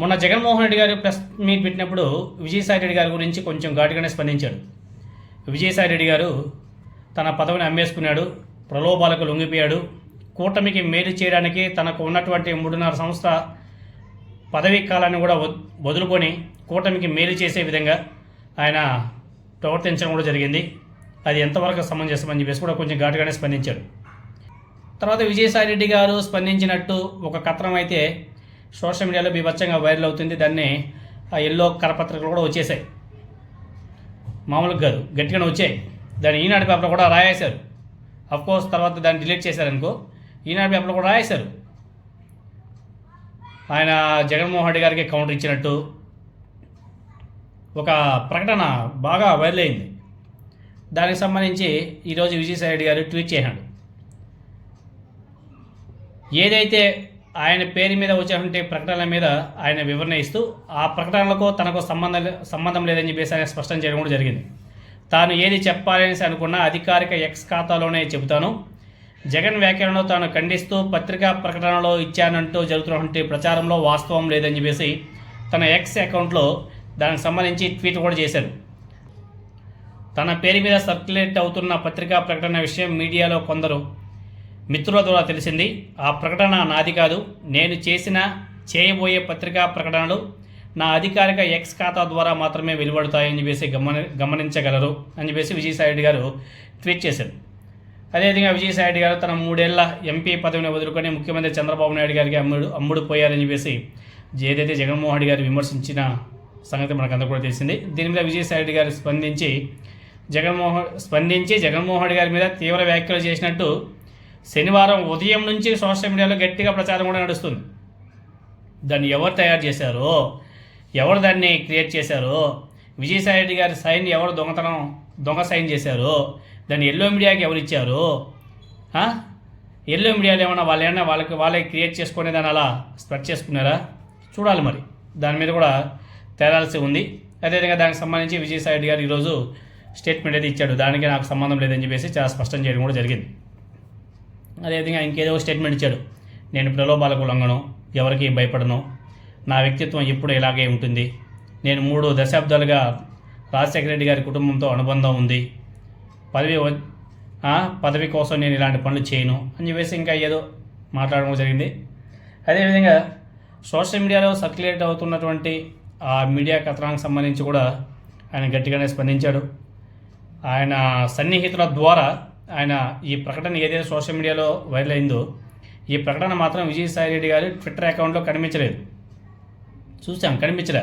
మొన్న జగన్మోహన్ రెడ్డి గారు press meet పెట్టినప్పుడు విజయసాయి రెడ్డి గారి గురించి కొంచెం ఘాటుగానే స్పందించాడు. విజయసాయి రెడ్డి గారు తన పదవిని అమ్మేసుకున్నాడు ప్రలోభాలకు లొంగిపోయాడు కూటమికి మేలు చేయడానికి తనకు ఉన్నటువంటి మూడున్నర సంస్థ పదవీ కాలాన్ని కూడా వదులుకొని కూటమికి మేలు చేసే విధంగా ఆయన ప్రవర్తించడం కూడా జరిగింది. అది ఎంతవరకు సమంజసమని చెప్పేసి కూడా కొంచెం ఘాటుగానే స్పందించాడు. తర్వాత విజయసాయి రెడ్డి గారు స్పందించినట్టు ఒక కథనం అయితే సోషల్ మీడియాలో బీభత్సంగా వైరల్ అవుతుంది. దాన్ని ఆ ఎల్లో కరపత్రికలు కూడా వచ్చేసాయి మామూలుగా కాదు గట్టిగానే వచ్చాయి. దాన్ని ఈనాడు పేపర్లో కూడా రాయేశారు. కోర్స్ తర్వాత దాన్ని డిలీట్ చేశారనుకో ఈనాడు పేపర్లో కూడా రాయేశారు. ఆయన జగన్మోహన్ రెడ్డి గారికి కౌంటర్ ఇచ్చినట్టు ఒక ప్రకటన బాగా వైరల్ అయింది. దానికి సంబంధించి ఈరోజు విజయసాయి రెడ్డి గారు ట్వీట్ చేశాడు. ఏదైతే ఆయన పేరు మీద వచ్చేటువంటి ప్రకటనల మీద ఆయన వివరణ ఇస్తూ ఆ ప్రకటనలకు తనకు సంబంధం సంబంధం లేదని చెప్పేసి ఆయన స్పష్టం చేయడం కూడా జరిగింది. తాను ఏది చెప్పాలనేసి అనుకున్న అధికారిక ఎక్స్ ఖాతాలోనే చెబుతాను. జగన్ వ్యాఖ్యలను తాను ఖండిస్తూ పత్రికా ప్రకటనలో ఇచ్చానంటూ జరుగుతున్నటువంటి ప్రచారంలో వాస్తవం లేదని చెప్పేసి తన ఎక్స్ అకౌంట్లో దానికి సంబంధించి ట్వీట్ కూడా చేశారు. తన పేరు మీద సర్క్యులేట్ అవుతున్న పత్రికా ప్రకటన విషయం మీడియాలో కొందరు మిత్రుల ద్వారా తెలిసింది ఆ ప్రకటన నాది కాదు. నేను చేసిన చేయబోయే పత్రికా ప్రకటనలు నా అధికారిక ఎక్స్ ఖాతా ద్వారా మాత్రమే వెలువడతాయని చెప్పేసి గమని గమనించగలరు అని చెప్పేసి విజయసాయిరెడ్డి గారు ట్వీట్ చేశారు. అదేవిధంగా విజయసాయిరెడ్డి గారు తన మూడేళ్ళ ఎంపీ పదవిని వదులుకొని ముఖ్యమంత్రి చంద్రబాబు నాయుడు గారికి అమ్ముడు అమ్ముడు పోయారని చెప్పేసి ఏదైతే జగన్మోహన్ రెడ్డి గారు విమర్శించిన సంగతి మనకందరూ కూడా తెలిసింది. దీని మీద విజయసాయిరెడ్డి గారు స్పందించి జగన్మోహన్ స్పందించి జగన్మోహన్ రెడ్డి గారి మీద తీవ్ర వ్యాఖ్యలు చేసినట్టు శనివారం ఉదయం నుంచి సోషల్ మీడియాలో గట్టిగా ప్రచారం కూడా నడుస్తుంది. దాన్ని ఎవరు తయారు చేశారో ఎవరు దాన్ని క్రియేట్ చేశారో విజయసాయి రెడ్డి గారి సైన్ ఎవరు దొంగతనం దొంగ సైన్ చేశారో దాన్ని ఎల్లో మీడియాకి ఎవరు ఇచ్చారు ఎల్లో మీడియాలో ఏమన్నా వాళ్ళు ఏమన్నా వాళ్ళకి వాళ్ళే క్రియేట్ చేసుకునే దాన్ని అలా స్ప్రెడ్ చేసుకున్నారా? చూడాలి మరి. దాని మీద కూడా తేలాల్సి ఉంది. అదేవిధంగా దానికి సంబంధించి విజయసాయి రెడ్డి గారు ఈరోజు స్టేట్మెంట్ అయితే ఇచ్చాడు. దానికి నాకు సంబంధం లేదని చెప్పేసి చాలా స్పష్టం చేయడం కూడా జరిగింది. అదేవిధంగా ఇంకేదో స్టేట్మెంట్ ఇచ్చాడు. నేను ప్రలోభాలకు లొంగను ఎవరికి భయపడను. నా వ్యక్తిత్వం ఎప్పుడు ఇలాగే ఉంటుంది. నేను మూడు దశాబ్దాలుగా రాజశేఖర రెడ్డి గారి కుటుంబంతో అనుబంధం ఉంది. పదవి పదవి కోసం నేను ఇలాంటి పనులు చేయను అని చెప్పేసి ఇంకా ఏదో మాట్లాడడం జరిగింది. అదేవిధంగా సోషల్ మీడియాలో సర్క్యులేట్ అవుతున్నటువంటి ఆ మీడియా కథనానికి సంబంధించి కూడా ఆయన గట్టిగానే స్పందించాడు. ఆయన సన్నిహితుల ద్వారా ఆయన ఈ ప్రకటన ఏదైతే సోషల్ మీడియాలో వైరల్ అయిందో ఈ ప్రకటన మాత్రం విజయసాయి రెడ్డి గారి ట్విట్టర్ అకౌంట్లో కనిపించలేదు. చూసాం కనిపించలే.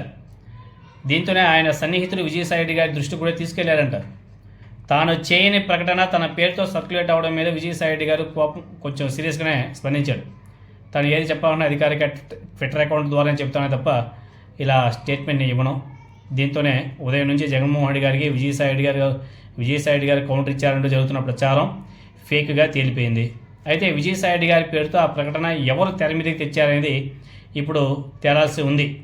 దీంతోనే ఆయన సన్నిహితులు విజయసాయి రెడ్డి గారి దృష్టి కూడా తీసుకెళ్ళారంట తాను చేయని ప్రకటన తన పేరుతో సర్క్యులేట్ అవడం మీద విజయసాయి రెడ్డి గారు కోపం కొంచెం సీరియస్గానే స్పందించాడు. తను ఏది చెప్పాలన్నా అధికారిక ట్విట్టర్ అకౌంట్ ద్వారానే చెప్తానే తప్ప ఇలా స్టేట్మెంట్ని ఇవ్వను. దీంతోనే ఉదయం నుంచి జగన్మోహన్ రెడ్డి గారికి విజయసాయి రెడ్డి గారు విజయసాయి గారు కౌంటర్ ఇచ్చారంటూ జరుగుతున్న ప్రచారం ఫేక్గా తేలిపోయింది. అయితే విజయసాయి గారి పేరుతో ఆ ప్రకటన ఎవరు తెర మీదకి తెచ్చారనేది ఇప్పుడు తేలాల్సి ఉంది.